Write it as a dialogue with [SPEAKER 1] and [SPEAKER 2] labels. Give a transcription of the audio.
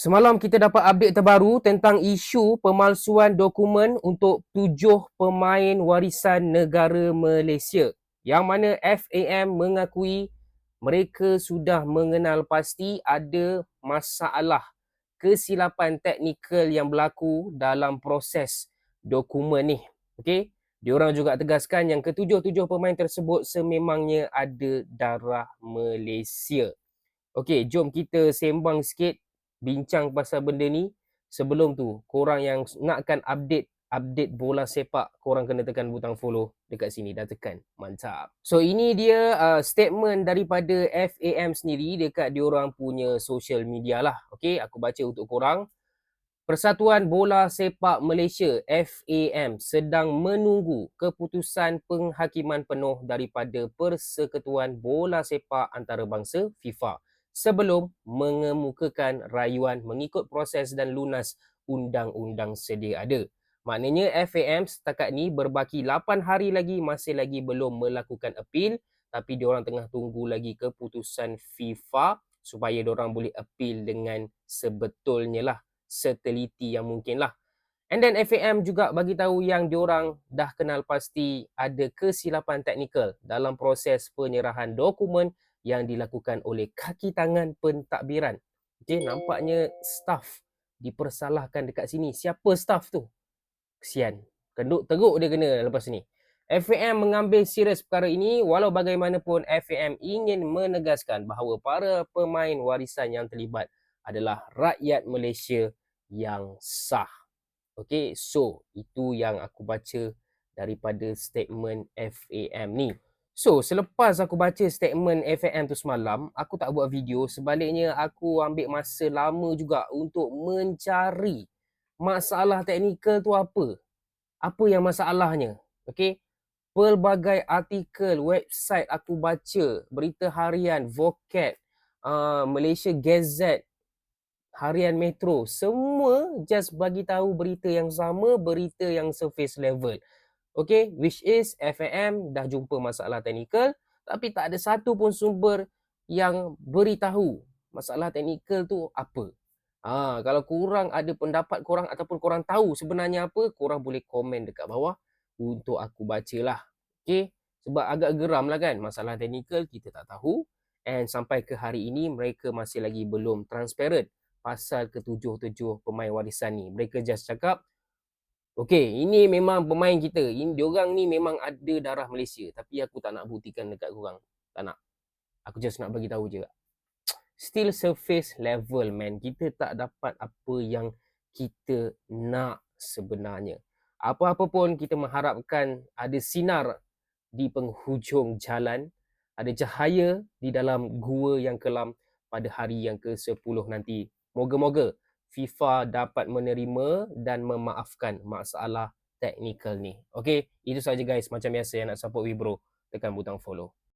[SPEAKER 1] Semalam kita dapat update terbaru tentang isu pemalsuan dokumen untuk tujuh pemain warisan negara Malaysia. Yang mana FAM mengakui mereka sudah mengenal pasti ada masalah kesilapan teknikal yang berlaku dalam proses dokumen ni. Okey, diorang juga tegaskan yang ketujuh-tujuh pemain tersebut sememangnya ada darah Malaysia. Okey, jom kita sembang sikit bincang pasal benda ni sebelum tu. Korang yang nakkan update update bola sepak korang kena tekan butang follow dekat sini. Dah tekan. Mantap. So ini dia uh, statement daripada FAM sendiri dekat diorang punya social media lah. Okey aku baca untuk korang. Persatuan Bola Sepak Malaysia FAM sedang menunggu keputusan penghakiman penuh daripada Persekutuan Bola Sepak Antarabangsa FIFA sebelum mengemukakan rayuan mengikut proses dan lunas undang-undang sedia ada. Maknanya FAM setakat ni berbaki 8 hari lagi masih lagi belum melakukan appeal tapi diorang tengah tunggu lagi keputusan FIFA supaya diorang boleh appeal dengan sebetulnya lah seteliti yang mungkin lah. And then FAM juga bagi tahu yang diorang dah kenal pasti ada kesilapan teknikal dalam proses penyerahan dokumen yang dilakukan oleh kaki tangan pentadbiran. Okey, nampaknya staff dipersalahkan dekat sini. Siapa staff tu? Kesian. Kenduk teruk dia kena lepas ni. FAM mengambil serius perkara ini walau bagaimanapun FAM ingin menegaskan bahawa para pemain warisan yang terlibat adalah rakyat Malaysia yang sah. Okey, so itu yang aku baca daripada statement FAM ni. So, selepas aku baca statement FAM tu semalam, aku tak buat video. Sebaliknya, aku ambil masa lama juga untuk mencari masalah teknikal tu apa. Apa yang masalahnya. Okay. Pelbagai artikel, website aku baca, berita harian, vocab, uh, Malaysia Gazette, harian Metro. Semua just bagi tahu berita yang sama, berita yang surface level. Okay, which is FAM dah jumpa masalah teknikal tapi tak ada satu pun sumber yang beritahu masalah teknikal tu apa. Ha, kalau kurang ada pendapat korang ataupun korang tahu sebenarnya apa, korang boleh komen dekat bawah untuk aku bacalah. Okay, sebab agak geram lah kan masalah teknikal kita tak tahu and sampai ke hari ini mereka masih lagi belum transparent pasal ketujuh-tujuh pemain warisan ni. Mereka just cakap Okey, ini memang pemain kita. Ini diorang ni memang ada darah Malaysia, tapi aku tak nak buktikan dekat korang. Tak nak. Aku just nak bagi tahu je. Still surface level man. Kita tak dapat apa yang kita nak sebenarnya. Apa-apa pun kita mengharapkan ada sinar di penghujung jalan, ada cahaya di dalam gua yang kelam pada hari yang ke-10 nanti. Moga-moga FIFA dapat menerima dan memaafkan masalah teknikal ni. Okay, itu saja guys. Macam biasa yang nak support Wibro, tekan butang follow.